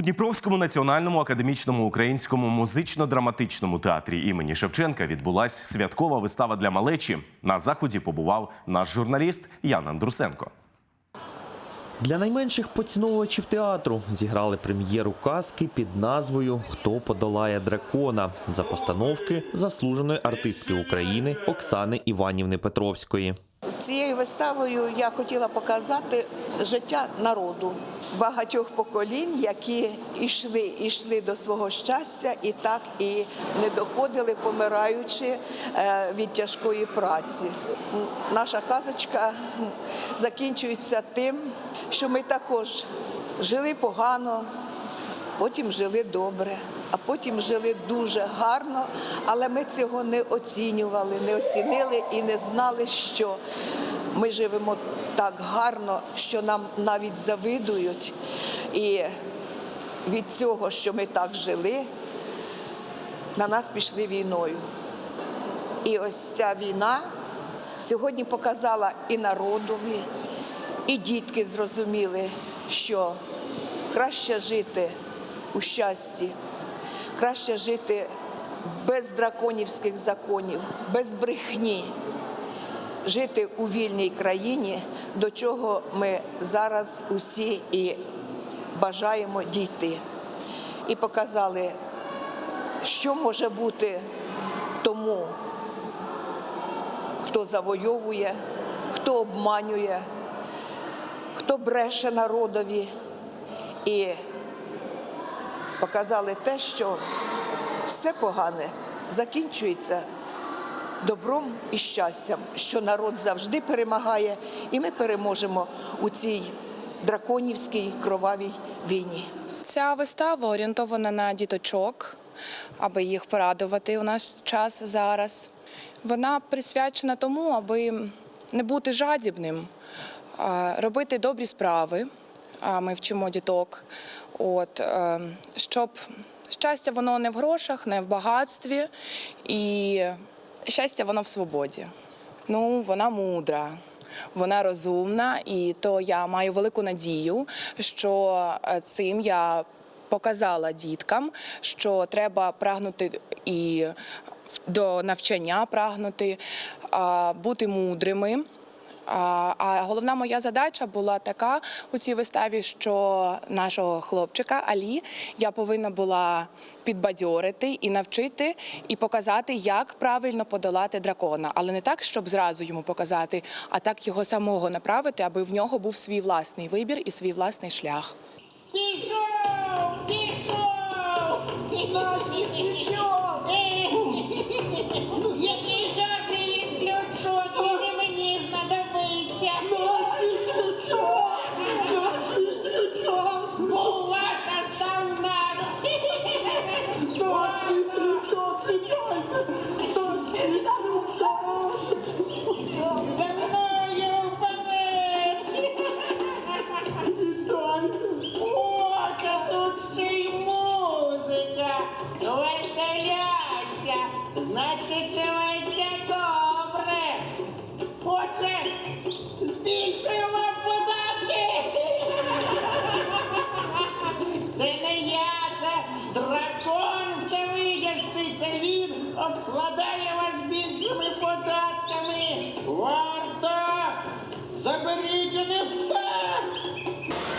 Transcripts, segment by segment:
У Дніпровському національному академічному українському музично-драматичному театрі імені Шевченка відбулась святкова вистава для малечі. На заході побував наш журналіст Ян Андрусенко. Для найменших поціновувачів театру зіграли прем'єру казки під назвою Хто подолає дракона за постановки заслуженої артистки України Оксани Іванівни Петровської. Цією виставою я хотіла показати життя народу багатьох поколінь, які йшли, йшли до свого щастя і так і не доходили, помираючи е, від тяжкої праці. Наша казочка закінчується тим, що ми також жили погано, потім жили добре, а потім жили дуже гарно, але ми цього не оцінювали, не оцінили і не знали, що ми живемо так гарно, що нам навіть завидують. І від цього, що ми так жили, на нас пішли війною. І ось ця війна сьогодні показала і народові, і дітки зрозуміли, що краще жити у щасті, краще жити без драконівських законів, без брехні, жити у вільній країні, до чого ми зараз усі і бажаємо дійти. І показали, що може бути тому, хто завойовує, хто обманює, хто бреше народові. І показали те, що все погане закінчується добром і щастям, що народ завжди перемагає, і ми переможемо у цій драконівській кровавій війні. Ця вистава орієнтована на діточок, аби їх порадувати у наш час зараз. Вона присвячена тому, аби не бути жадібним, робити добрі справи. А Ми вчимо діток. От, е, щоб щастя воно не в грошах, не в багатстві, і щастя воно в свободі. Ну, вона мудра. Вона розумна, і то я маю велику надію, що е, цим я показала діткам, що треба прагнути і до навчання прагнути, бути мудрими. А головна моя задача була така у цій виставі, що нашого хлопчика Алі я повинна була підбадьорити і навчити, і показати, як правильно подолати дракона, але не так, щоб зразу йому показати, а так його самого направити, аби в нього був свій власний вибір і свій власний шлях. Пішов, пішов. Значить, живеться добре. Отже, збільшуємо податки. Це не я, це дракон всевидящий, це він обкладає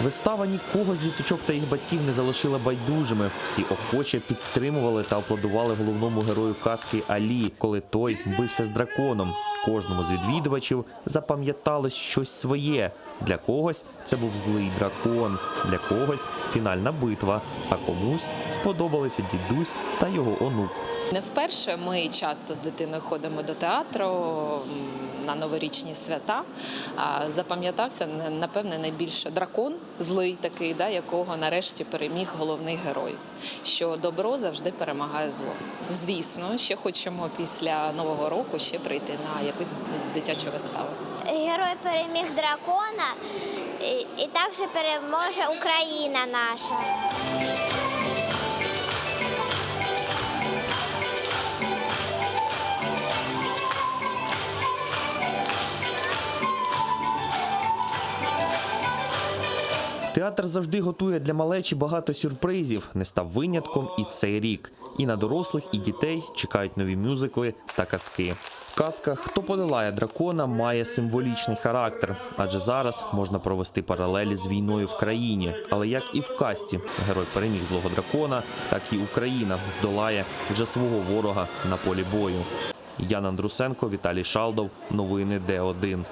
Вистава нікого з діточок та їх батьків не залишила байдужими. Всі охоче підтримували та аплодували головному герою казки Алі, коли той бився з драконом. Кожному з відвідувачів запам'яталось щось своє. Для когось це був злий дракон, для когось фінальна битва, а комусь сподобалися дідусь та його онук. Не вперше ми часто з дитиною ходимо до театру на новорічні свята. Запам'ятався напевне найбільше дракон, злий такий, да, якого нарешті переміг головний герой. Що добро завжди перемагає зло. Звісно, ще хочемо після нового року ще прийти на якусь дитячу виставу. Герой переміг дракона, і також переможе Україна наша. Театр завжди готує для малечі багато сюрпризів. Не став винятком і цей рік. І на дорослих, і дітей чекають нові мюзикли та казки. Казка Хто подолає дракона має символічний характер, адже зараз можна провести паралелі з війною в країні. Але як і в казці, герой переміг злого дракона, так і Україна здолає вже свого ворога на полі бою. Ян Андрусенко, Віталій Шалдов. Новини Д1.